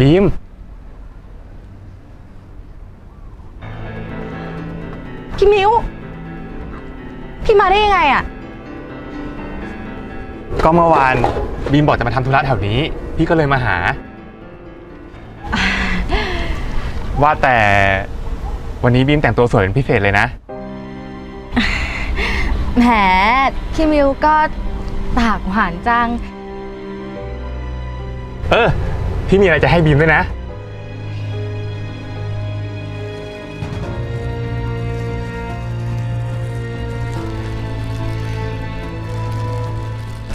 บีม พี่มิ้วพี่มาได้ยังไงอะก็เมื่อวานบีมบอกจะมาทำธุระแถวนี้ พี่ก็เลยมาหา ว่าแต่วันนี้บีมแต่งตัวสวยเป็นพิเศษเลยนะ แหม พี่มิ้วก็ปากหวานจัง เออ พี่มีอะไรจะให้บีมด้วยนะ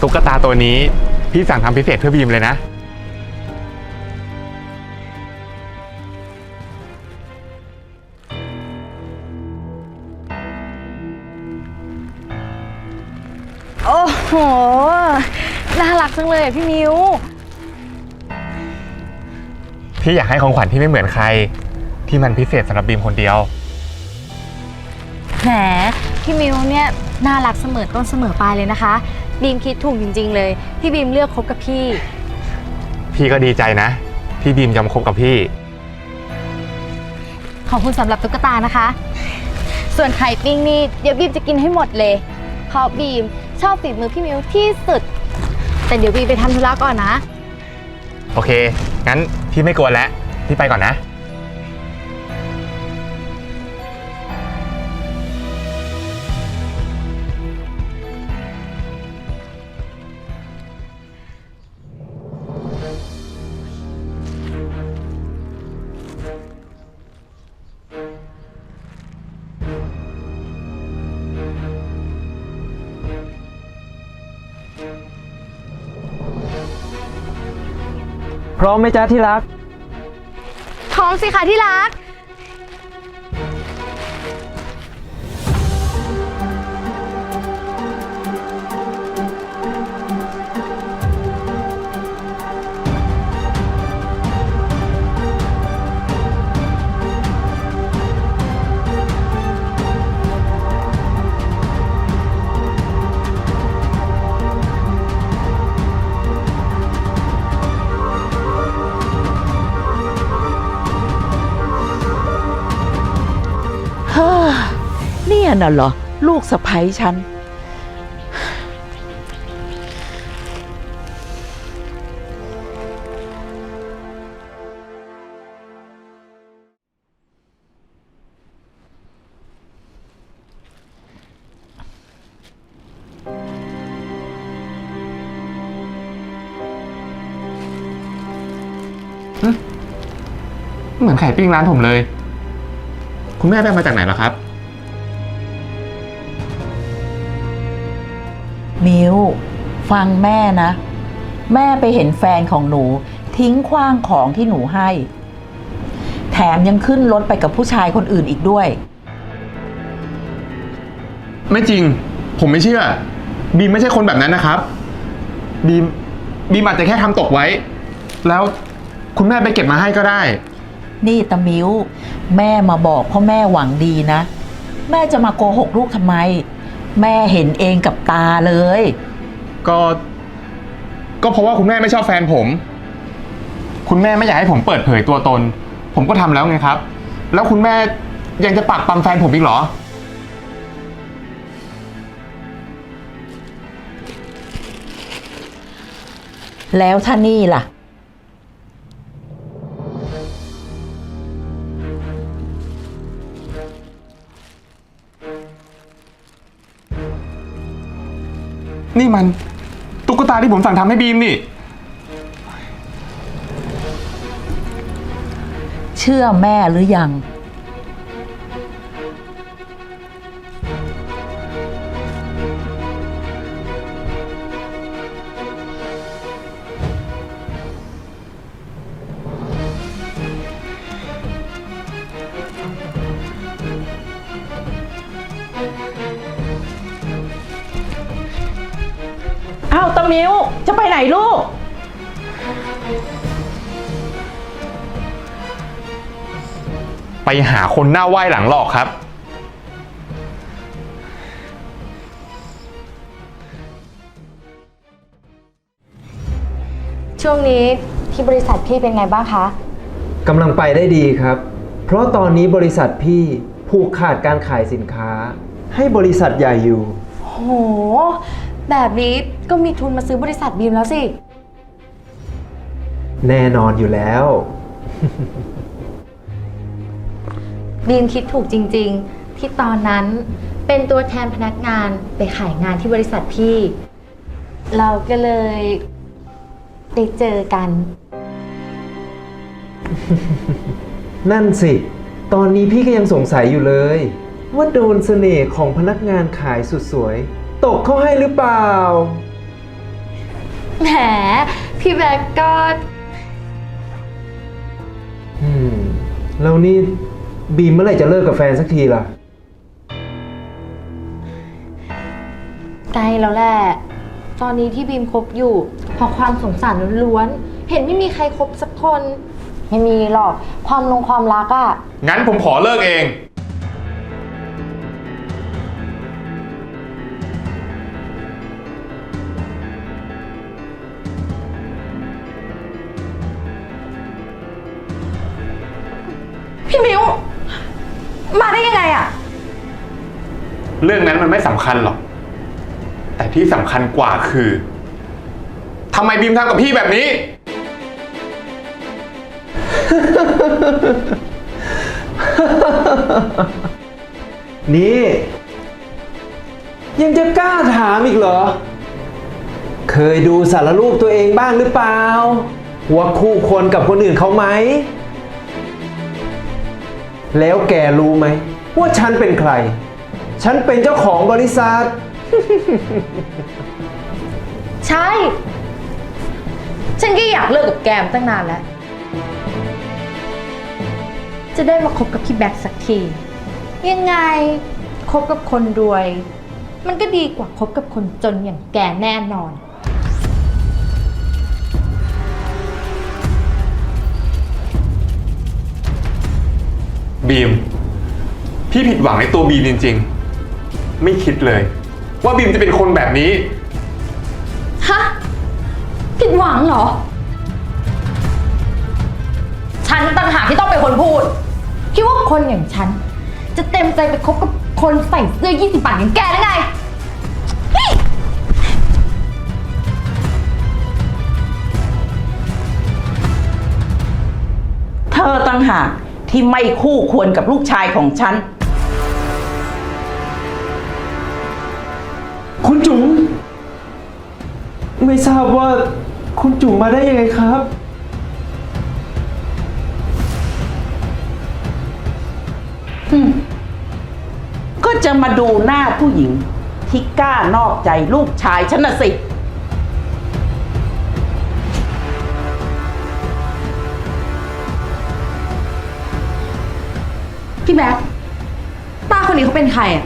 ตุ๊กตาตัวนี้ พี่สั่งทำพิเศษเพื่อบีมเลยนะ โอ้โห น่ารักจังเลยอะพี่มิว พี่อยากให้ของขวัญที่ไม่เหมือนใคร ที่มันพิเศษสำหรับบีมคนเดียว แหมพี่มิวเนี่ยน่ารักเสมอต้นเสมอปลายเลยนะคะ บีมคิดถูกจริง ๆ เลยที่บีมเลือกคบกับพี่ พี่ก็ดีใจนะ ที่บีมยอมคบกับพี่ ขอบคุณสำหรับตุ๊กตานะคะ ส่วนไข่ปิ้งนี่เดี๋ยวบีมจะกินให้หมดเลย เพราะบีมชอบฝีมือพี่มิวที่สุด แต่เดี๋ยวบีมไปทำธุระก่อนนะ โอเค งั้น พี่ไม่กวนแล้วพี่ไปก่อนนะ พร้อมไหมจ๊ะที่รัก พร้อมสิคะที่รัก เนี่ยน่ะเหรอ ลูกสะใภ้ฉัน เหมือนไข่ปิ้งร้านผมเลย คุณแม่ไปเอามาจากไหนเหรอครับ มิวฟังแม่นะ แม่ไปเห็นแฟนของหนู ทิ้งขว้างของที่หนูให้ แถมยังขึ้นรถไปกับผู้ชายคนอื่นอีกด้วย ไม่จริง ผมไม่เชื่อ บีมไม่ใช่คนแบบนั้นนะครับ บีมบีมอาจจะแค่ทำตกไว้ แล้วคุณแม่ไปเก็บมาให้ก็ได้ นี่ตะมิวแม่มาบอกเพราะแม่หวังดีนะ แม่จะมาโกหกลูกทำไม แม่เห็นเองกับตาเลย ก็ ก็เพราะว่าคุณแม่ไม่ชอบแฟนผม คุณแม่ไม่อยากให้ผมเปิดเผยตัวตน ผมก็ทำแล้วไงครับ แล้วคุณแม่ยังจะปักปั๊มแฟนผมอีกเหรอ แล้วถ้านี่ล่ะ มัน ตุ๊กตาที่ผมสั่งทำให้บีมนี่ เชื่อแม่หรือยัง อ้าวตะมิวจะไปไหนลูก ไปหาคนหน้าไหว้หลังหลอกครับ ช่วงนี้ที่บริษัทพี่เป็นไงบ้างคะ กำลังไปได้ดีครับ เพราะตอนนี้บริษัทพี่ผูกขาดการขายสินค้า ให้บริษัทใหญ่อยู่ โห แบบนี้ก็มีทุนมาซื้อบริษัทบีมแล้วสิ แน่นอนอยู่แล้ว บีมคิดถูกจริง ๆ ที่ตอนนั้นเป็นตัวแทนพนักงานไปขายงานที่บริษัทพี่ เราก็เลยได้เจอกัน นั่นสิ ตอนนี้พี่ก็ยังสงสัยอยู่เลย ว่าโดนเสน่ห์ของพนักงานขายสุดสวย ตกเข้าให้หรือเปล่า แหม พี่แบกก็ อืม แล้วนี่บีมเมื่อไหร่จะเลิกกับแฟนสักทีล่ะ ใกล้แล้วแหละ ตอนนี้ที่บีมคบอยู่เพราะความสงสารล้วนๆ เห็นไม่มีใครคบสักคน ไม่มีหรอก ความลงความรักอะงั้นผมขอเลิกเอง เรื่องนั้นมันไม่สำคัญหรอก แต่ที่สำคัญกว่าคือทำไมบีมทำกับพี่แบบนี้ นี่ ยังจะกล้าถามอีกเหรอ เคยดูสารรูปตัวเองบ้างหรือเปล่า ว่าคู่ควรกับคนอื่นเขาไหม แล้วแกรู้ไหม ว่าฉันเป็นใคร ฉันเป็นเจ้าของบริษัท ใช่ ฉันก็อยากเลิกกับแกมตั้งนานแล้ว จะได้มาคบกับพี่แบ็คสักที ยังไงคบกับคนรวย มันก็ดีกว่าคบกับคนจนอย่างแกแน่นอน บีม พี่ผิดหวังในตัวบีมจริง ๆ ไม่คิดเลย ว่าบีมจะเป็นคนแบบนี้ ฮะผิดหวังเหรอ ฉันต่างหากที่ต้องเป็นคนพูด คิดว่าคนอย่างฉัน จะเต็มใจไปคบกับคนใส่เสื้อ 20 บาทอย่างแกได้ไงเฮ้ยเธอตั้งหากที่ไม่คู่ควรกับลูกชายของฉัน คุณจุ๋มไม่ทราบว่าคุณจุ๋มมาได้ยังไงครับก็จะมาดูหน้าผู้หญิง ที่กล้านอกใจลูกชายฉันน่ะสิ พี่แบ็คป้าคนนี้เขาเป็นใครอะ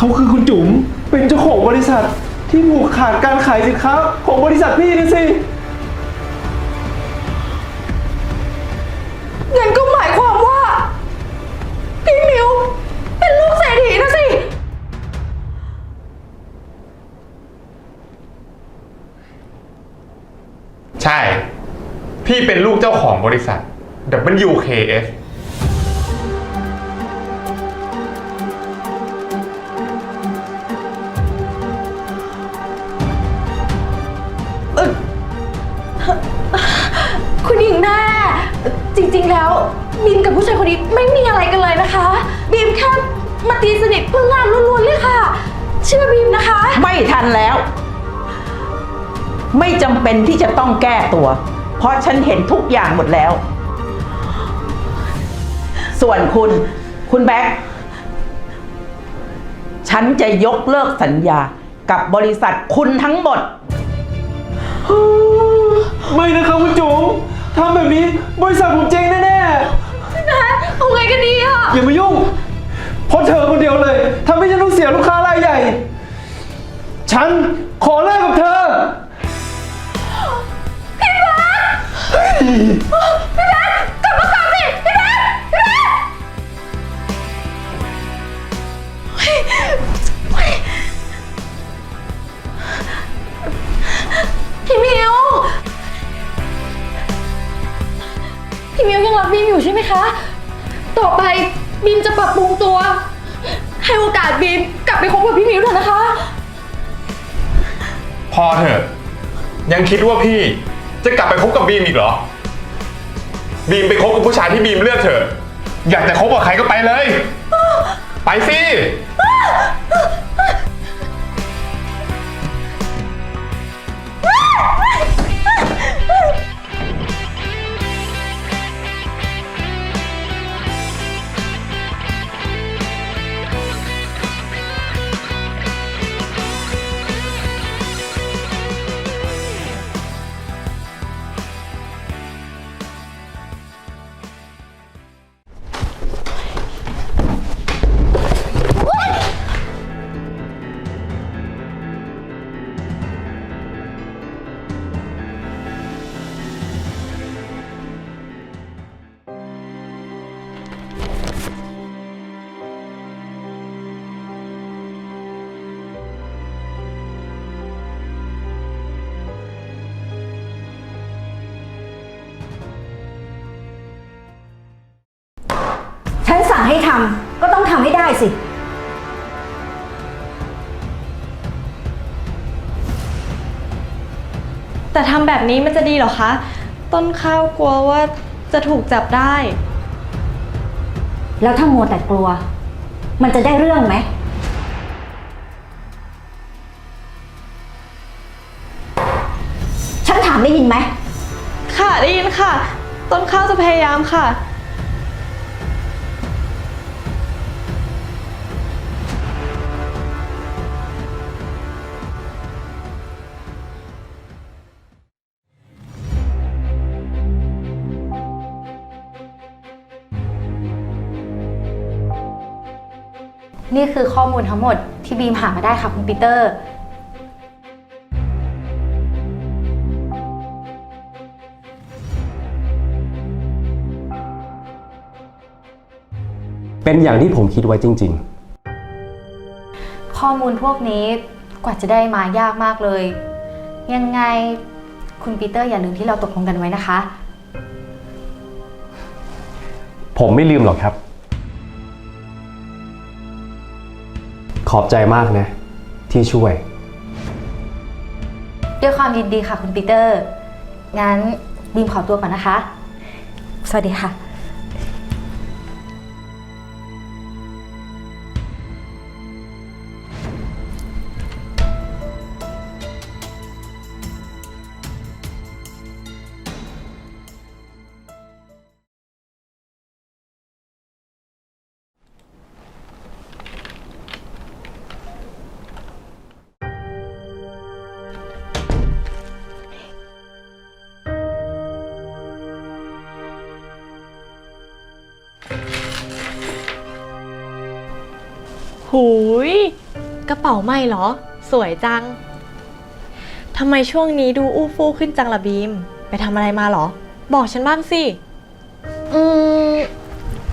เขาคือคุณจุ๋มเป็นเจ้าของบริษัทที่ผูกขาดการขายสินค้าของบริษัทพี่นี่สิเงินก็หมายความว่า พี่มิวเป็นลูกเศรษฐีนะสิ ใช่ พี่เป็นลูกเจ้าของบริษัท WKS ริงๆ แล้วบีมกับผู้ชายคนนี้ไม่มีอะไรกันเลยนะคะบีมแค่มาตีสนิทเพื่องานล้วนๆเลยค่ะ เชื่อบีมนะคะ ไม่ทันแล้ว ไม่จำเป็นที่จะต้องแก้ตัว เพราะฉันเห็นทุกอย่างหมดแล้ว ส่วนคุณ คุณแบ็คฉันจะยกเลิกสัญญากับบริษัทคุณทั้งหมด ไม่นะครับคุณจุ๋ม ทำแบบนี้บริษัทผมเจ๊งแน่นะเอาไงกันดีอะๆอย่ามายุ่งเพราะเธอคนเดียวเลยทำให้ฉันต้องเสียลูกค้ารายใหญ่ ฉันขอเลิกกับ พี่มิวยังรักบีมอยู่ใช่ไหมคะ ต่อไปบีมจะปรับปรุงตัว ให้โอกาสบีมกลับไปคบกับพี่มิวเถอะนะคะ พอเถอะ ยังคิดว่าพี่จะกลับไปคบกับบีมอีกเหรอ บีมไปคบกับผู้ชายที่บีมเลือกเถอะ อยากจะคบกับใครก็ไปเลย ไปสิำแบบนี้มันจะดีเหรอคะ ต้นข้าวกลัวว่าจะถูกจับได้ แล้วถ้ามัวแต่กลัว มันจะได้เรื่องไหม ฉันถามได้ยินไหม ค่ะได้ยินค่ะ ต้นข้าวจะพยายามค่ะ นี่คือข้อมูลทั้งหมดที่บีมหามาได้ค่ะคุณปีเตอร์ เป็นอย่างที่ผมคิดไว้จริง ข้อมูลพวกนี้กว่าจะได้มายากมากเลย ยังไงคุณปีเตอร์อย่าลืมที่เราตกลงกันไว้นะคะ ๆ ผมไม่ลืมหรอกครับ ขอบใจมากนะ ที่ช่วย ด้วยความยินดีค่ะคุณปีเตอร์ งั้นบีมขอตัวก่อนนะคะ สวัสดีค่ะ หูย กระเป๋าใหม่เหรอ สวยจังทำไมช่วงนี้ดูอู้ฟู่ขึ้นจังละบีม ไปทำอะไรมาเหรอ บอกฉันบ้างสิ อืม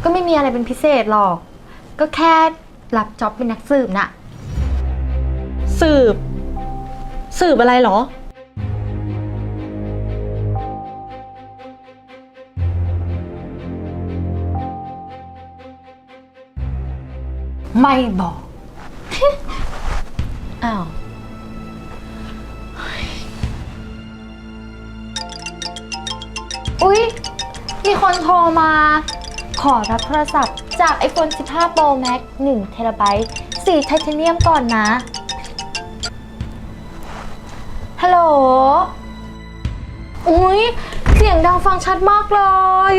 ก็ไม่มีอะไรเป็นพิเศษหรอก ก็แค่รับจ็อบเป็นนักสืบน่ะ สืบ สืบอะไรเหรอ ไม่บอก อ้าว อุ๊ย มีคนโทรมา ขอรับโทรศัพท์จาก iPhone 15 Pro Max 1 t b สีไทเทเนียมก่อนนะ ฮัลโหล อุ๊ย เสียงดังฟังชัดมากเลย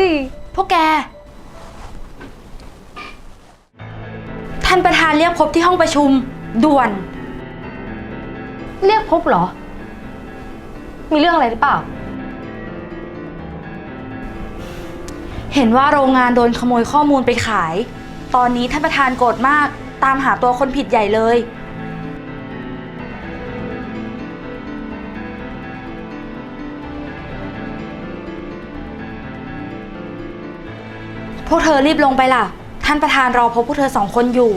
พวกแกานประธานเรียกพบที่ห้องประชุม ด่วน เรียกพบเหรอ มีเรื่องอะไรหรือเปล่า เห็นว่าโรงงานโดนขโมยข้อมูลไปขาย ตอนนี้ท่านประธานโกรธมากตามหาตัวคนผิดใหญ่เลย พวกเธอรีบลงไปล่ะ ท่านประธานรอพบพวกเธอสองคนอยู่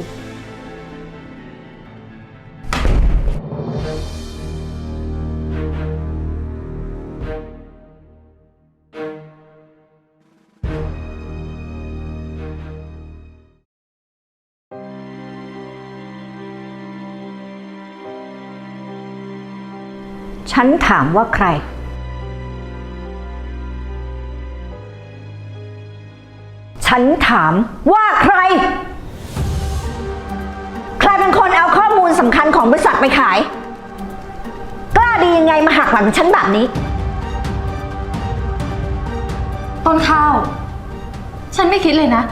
ฉันถามว่าใคร ฉันถามว่าใคร ใครเป็นคนเอาข้อมูลสำคัญของบริษัทไปขาย กล้าดียังไงมาหักหลังฉันแบบนี้ ต้นข้าว ฉันไม่คิดเลยนะ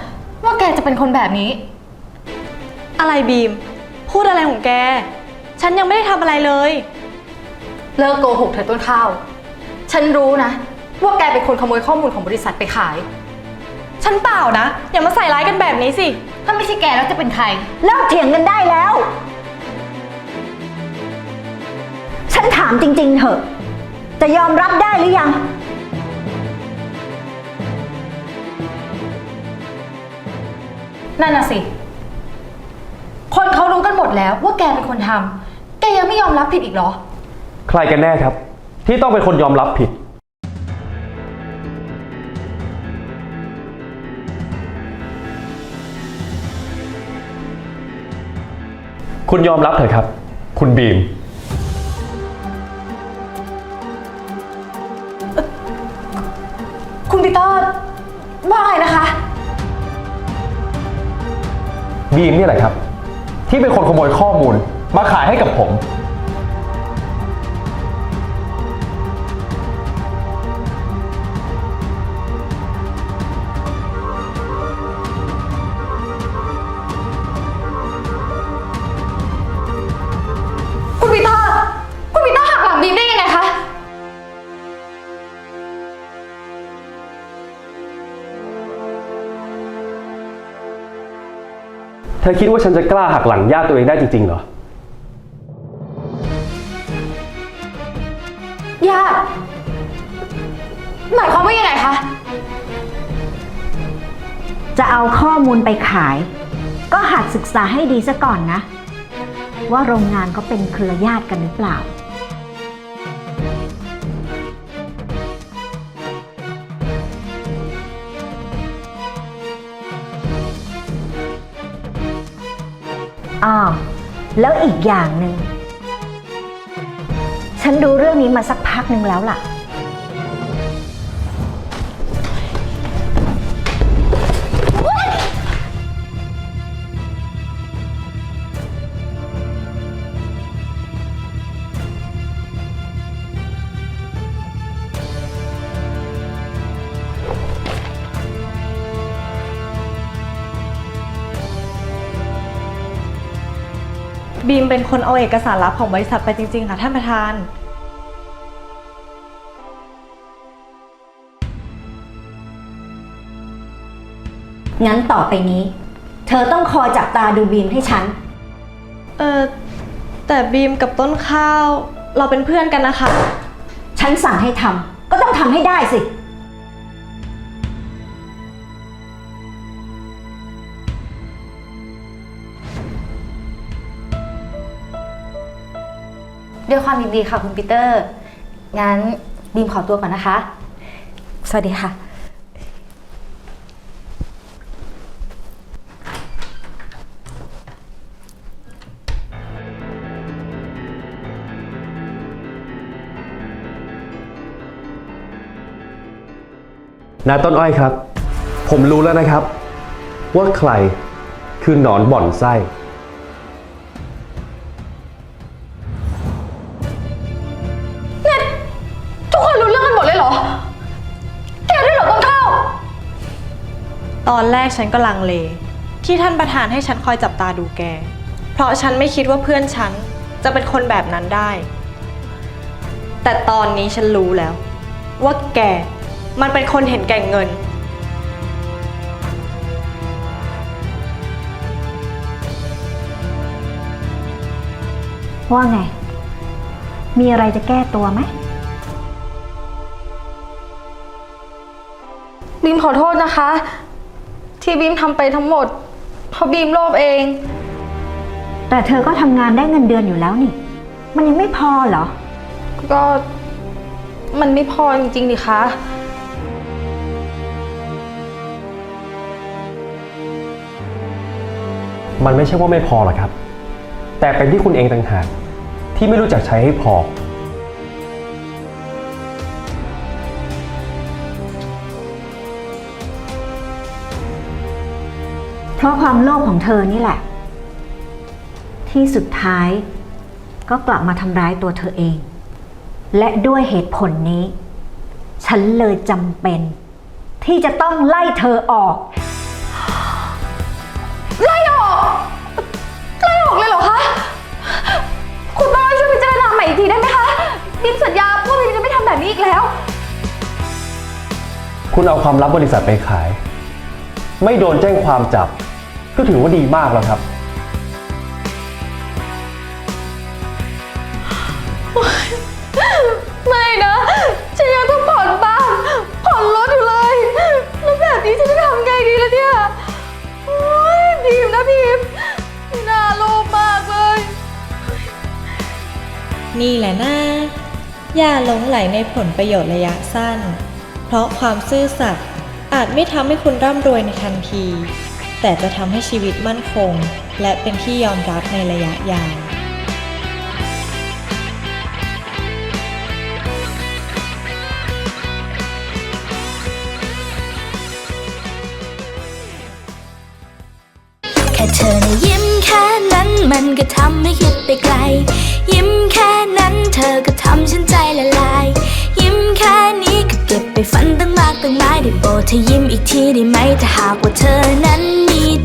ว่าแกจะเป็นคนแบบนี้ อะไรบีม พูดอะไรของแก ฉันยังไม่ได้ทำอะไรเลย เลิกโกหกเถอะต้นข้าว ฉันรู้นะ ว่าแกเป็นคนขโมยข้อมูลของบริษัทไปขาย ฉันเปล่านะ อย่ามาใส่ร้ายกันแบบนี้สิ ถ้าไม่ใช่แกแล้วจะเป็นใคร เลิกเถียงกันได้แล้ว ฉันถามจริง ๆ เถอะ จะยอมรับได้หรือยัง นั่นน่ะสิ คนเขารู้กันหมดแล้วว่าแกเป็นคนทำแกยังไม่ยอมรับผิดอีกเหรอ ใครกันแน่ครับ ที่ต้องเป็นคนยอมรับผิด คุณยอมรับเถอะครับ คุณบีม คุณปีเตอร์ว่าไงนะคะ บีมนี่แหละครับ ที่เป็นคนขโมยข้อมูลมาขายให้กับผม ธอคิดว่าฉันจะกล้าหักหลังญาติตัวเองได้จริงๆเหรอ ญาติ หมายความว่ายังไงคะ จะเอาข้อมูลไปขาย ก็หัดศึกษาให้ดีซะก่อนนะ ว่าโรงงานเขาเป็นเครือญาติกันหรือเปล่า แล้วอีกอย่างหนึ่งฉันดูเรื่องนี้มาสักพักหนึ่งแล้วล่ะ เป็นคนเอาเอกสารลับของบริษัทไปจริงๆ ค่ะท่านประธาน งั้นต่อไปนี้ เธอต้องคอยจับตาดูบีมให้ฉัน เออแต่บีมกับต้นข้าว เราเป็นเพื่อนกันนะคะ ฉันสั่งให้ทำก็ต้องทำให้ได้สิ ด้วยความยินดีค่ะคุณปีเตอร์ งั้นบีมขอตัวก่อนนะคะ สวัสดีค่ะ นาต้นอ้อยครับ ผมรู้แล้วนะครับ ว่าใครคือหนอนบ่อนไส้ ตอนแรกฉันก็ลังเล ที่ท่านประธานให้ฉันคอยจับตาดูแก เพราะฉันไม่คิดว่าเพื่อนฉันจะเป็นคนแบบนั้นได้ แต่ตอนนี้ฉันรู้แล้ว ว่าแกมันเป็นคนเห็นแก่เงิน ว่าไง มีอะไรจะแก้ตัวไหมบีมขอโทษนะคะ ที่บีมทำไปทั้งหมดเพราะบีมโลภเอง แต่เธอก็ทำงานได้เงินเดือนอยู่แล้วนี่ มันยังไม่พอเหรอ ก็มันไม่พอจริงๆดิคะ มันไม่ใช่ว่าไม่พอหรอกครับ แต่เป็นที่คุณเองต่างหากที่ไม่รู้จักใช้ให้พอ เพราะความโลภของเธอนี่แหละ ที่สุดท้ายก็กลับมาทำร้ายตัวเธอเอง และด้วยเหตุผลนี้ ฉันเลยจำเป็น ที่จะต้องไล่เธอออก ไล่ออกไล่ออกเลยเหรอคะ คุณต้อยช่วยพิจารณาใหม่อีกทีได้ไหมคะบิมสัญญาว่าบิมจะไม่ทำแบบนี้อีกแล้ว คุณเอาความลับบริษัทไปขาย ไม่โดนแจ้งความจับ ก็ถือว่าดีมากแล้วครับ ไม่นะฉันยังต้องผ่อนบ้านผ่อนรถอยู่เลย แล้วแบบนี้ฉันจะทำไงดีล่ะเนี่ยโอ๊ยบีมนะบีมน่าโลภมากเลย นี่แหละนะอย่าหลงไหลในผลประโยชน์ระยะสั้น เพราะความซื่อสัตย์อาจไม่ทำให้คุณร่ำรวยในทันที แต่จะทำให้ชีวิตมั่นคง และเป็นที่ยอมรับในระยะยาวแค่เธอนะยิ้มแค่นั้นมันก็ทำให้คิดไปไกล ยิ้มแค่นั้นเธอก็ทำฉันใจละลาย ยิ้มแค่นี้ก็เก็บไปฝันตั้งมากตั้งหลายได้โปรดเธอยิ้มอีกทีได้ไหมถ้าหากว่าเธอนั้น